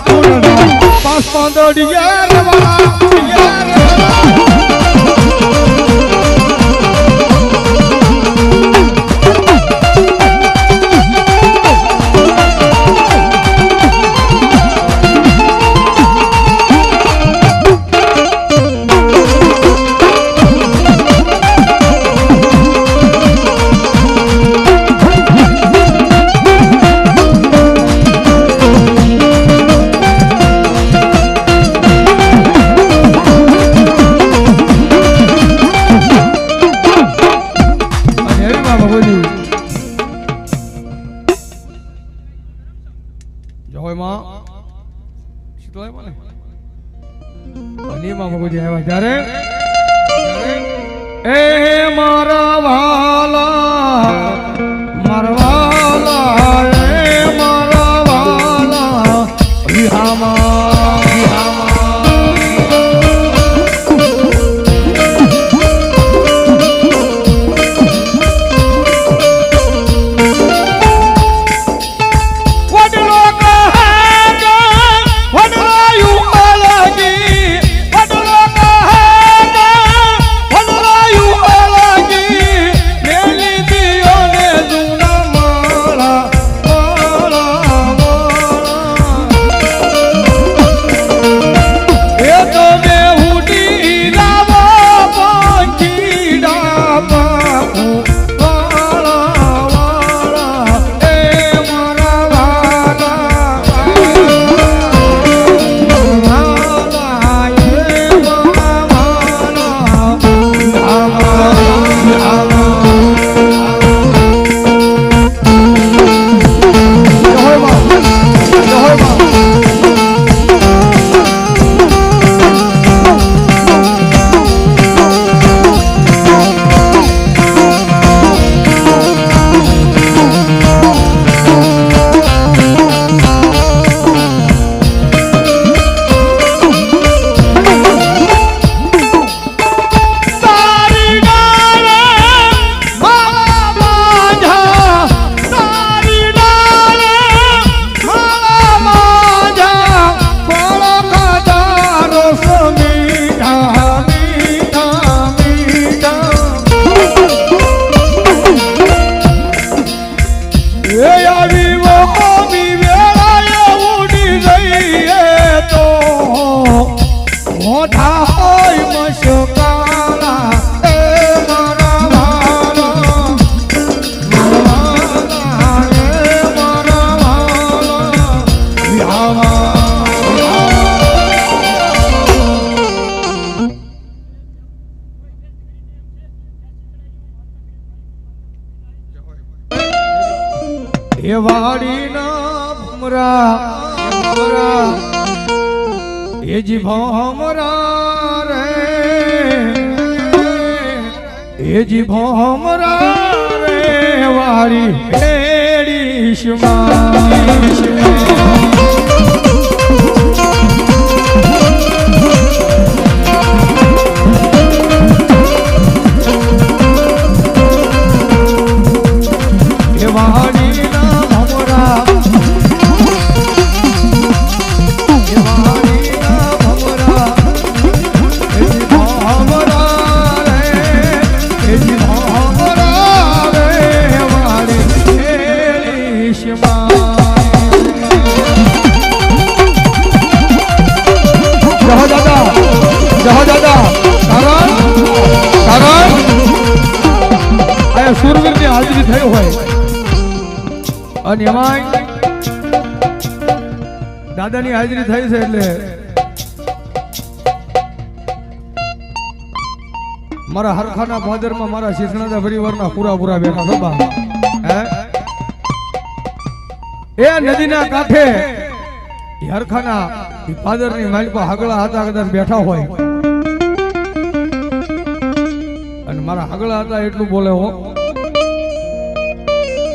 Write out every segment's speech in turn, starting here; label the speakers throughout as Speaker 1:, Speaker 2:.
Speaker 1: પૂર્ણ પાંચ પાંદડીયા વાડીના ભમરા ભમરા એ જી ભમરા રે એ જી ભમરા રે વાડી રેડી હાજરી થઈ હોય. અને એમાં દાદાની હાજરી થઈ છે એટલે મારા હરખાના ફાધરમાં મારા શેષનાથા પરિવારના પૂરા પૂરા બેઠા સભા એ નદીના કાંઠે હરખાના ફાધરની પર હગળા હતા કદાચ બેઠા હોય. અને મારા હગળા હતા એટલું બોલે હો.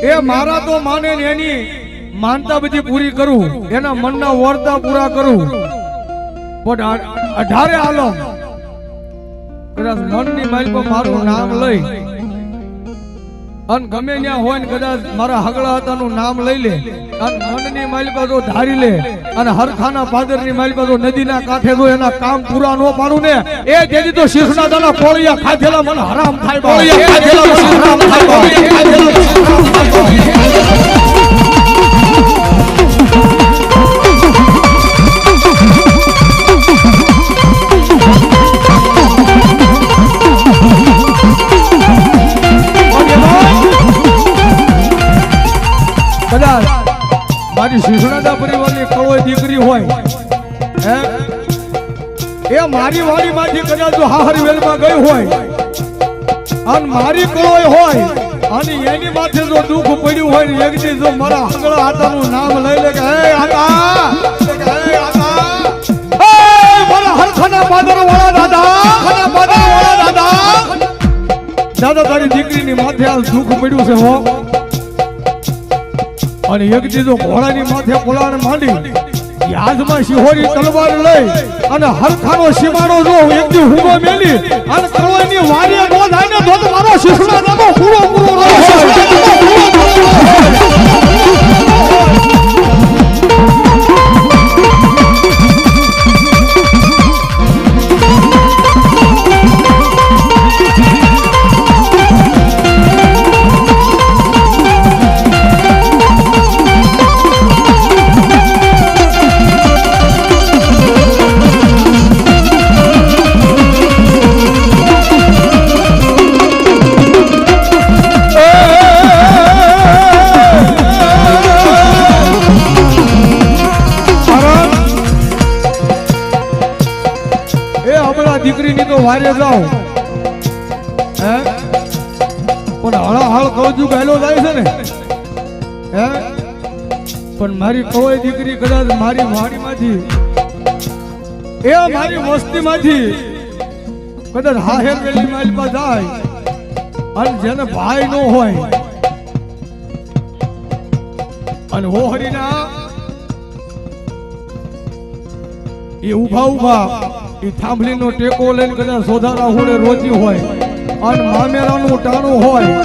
Speaker 1: એ મારા તો માને એની માનતા બધી પૂરી કરું એના મનના વરતા પૂરા કરું. પણ અઢારે આલો કદાચ મનની માઇલ પર મારું નામ લઈ. અને ગમે ત્યાં હોય ને કદાચ મારા હગડા હતા નું નામ લઈ લે. અને મનની માઇલ પર જો ધારી લે. અને હરખાના પાદરની માઇલ પર જો નદીના કાંઠે જો એના કામ પૂરા નો પાડું ને. એ જેથી તો શીખના દાના કોળિયા ખાધેલા મને હરામ થાય દીકરી હોય એ મારી કદાચ જો હાહર વેલમાં ગઈ હોય, અને મારી કોઈ હોય, અને એની માથે જો દુઃખ પડ્યું હોય, ને એક જો મારા હગળા હાથાનું નામ લઈ લે કે, હે વાળા દાદા, હરખાના પાદર વાળા માથે દુઃખ પડ્યું છે હો. અને એક દીધો ઘોડાની માથે પોલાણ માંડી યાદમાં શિહોરી તલવાર લઈ અને હરખાનો સીમાડો જો એક દી હુંગો મેલી અને તલવારની વારી નો થાય ને તો મારો દાદો પૂરો પૂરો રહે એ હમણાં દીકરીની તો વારે જાઉં. હે? પણ હળા હળ કહું છું ગયેલો જાય છે ને. હે? પણ મારી કોઈ દીકરી કદાચ મારી વાડીમાંથી એ મારી વસ્તીમાંથી કદાચ હાહેર પેલી માલમાં જાય અને જેને ભાઈ નો હોય. અને હોહરીના એ ઊભા ઊભા એ થાંભલીનો ટેકો લઈને કદાચ સોધારા હોડે રોજી હોય, અને મામેરાનું ટાણું હોય,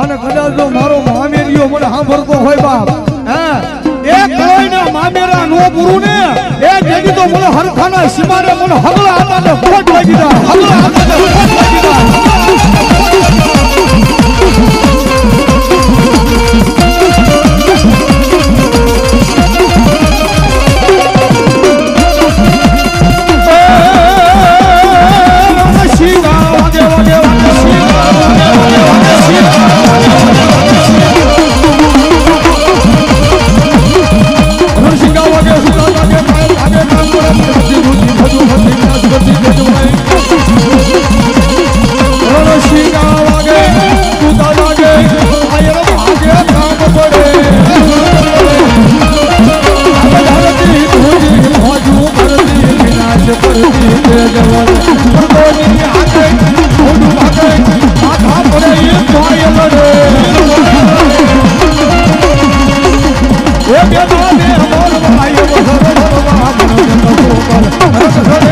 Speaker 1: અને કદાચ જો મારો મામેરીઓ મને સાંભળતો હોય બાપ, હે? એ કળોઈના મામેરા નો ગુરુ ને એ જેથી તો મને હરખાના સીમાને મને હગલા હગલા એ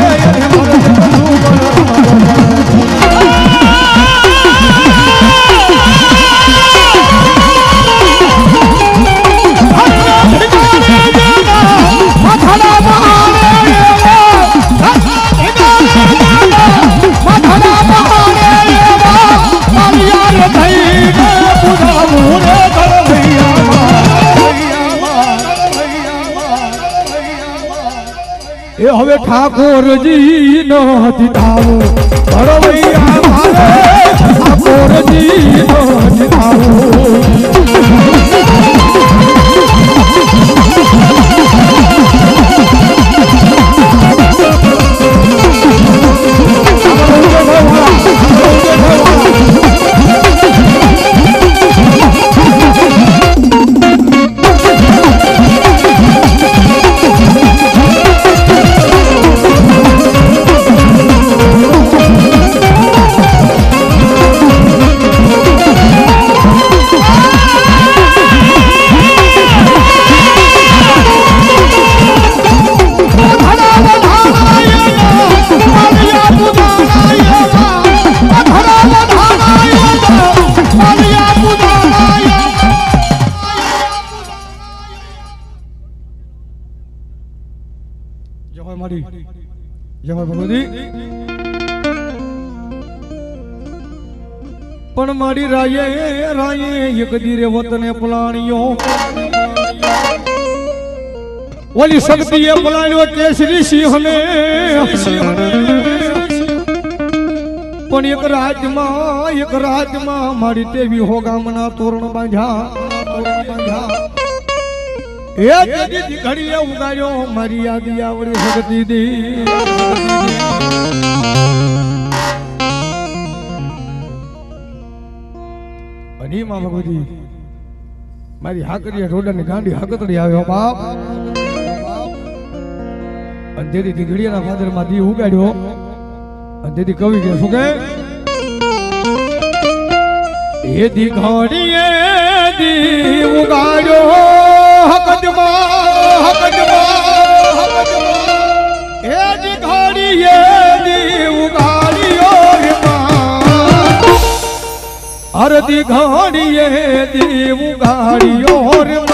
Speaker 1: હવે ઠાકોરજી નો દીધાવો મારે ઠાકોરજી નો દીધાવો જય ભગવતી. પણ મારી રાયે રાયે એક દીરે વતને પલાણીઓ ઓલી શક્તિએ પલાણ્યો કેસરી સિંહને. પણ એક રાજમાં એક રાજમાં મારી તેવી હોગામના તોરણ બાંધ્યા. એ દીદી ઘડીએ ઉગાડ્યો મારી યાદી આવડી શક્તિ દી. અને માં ભગવતી, મારી હાકરીએ રોડાની ગાંડી હાકતડી આવ્યો, બાપ. અંધેરી દીકડીના ફાદરમાં દી ઉગાડ્યો. અંધેરી કવિ કે, શું કે? એ દીઘડીએ દી ઉગાડ્યો. અરદી ઘડીએ દેવ ગાડીઓ રે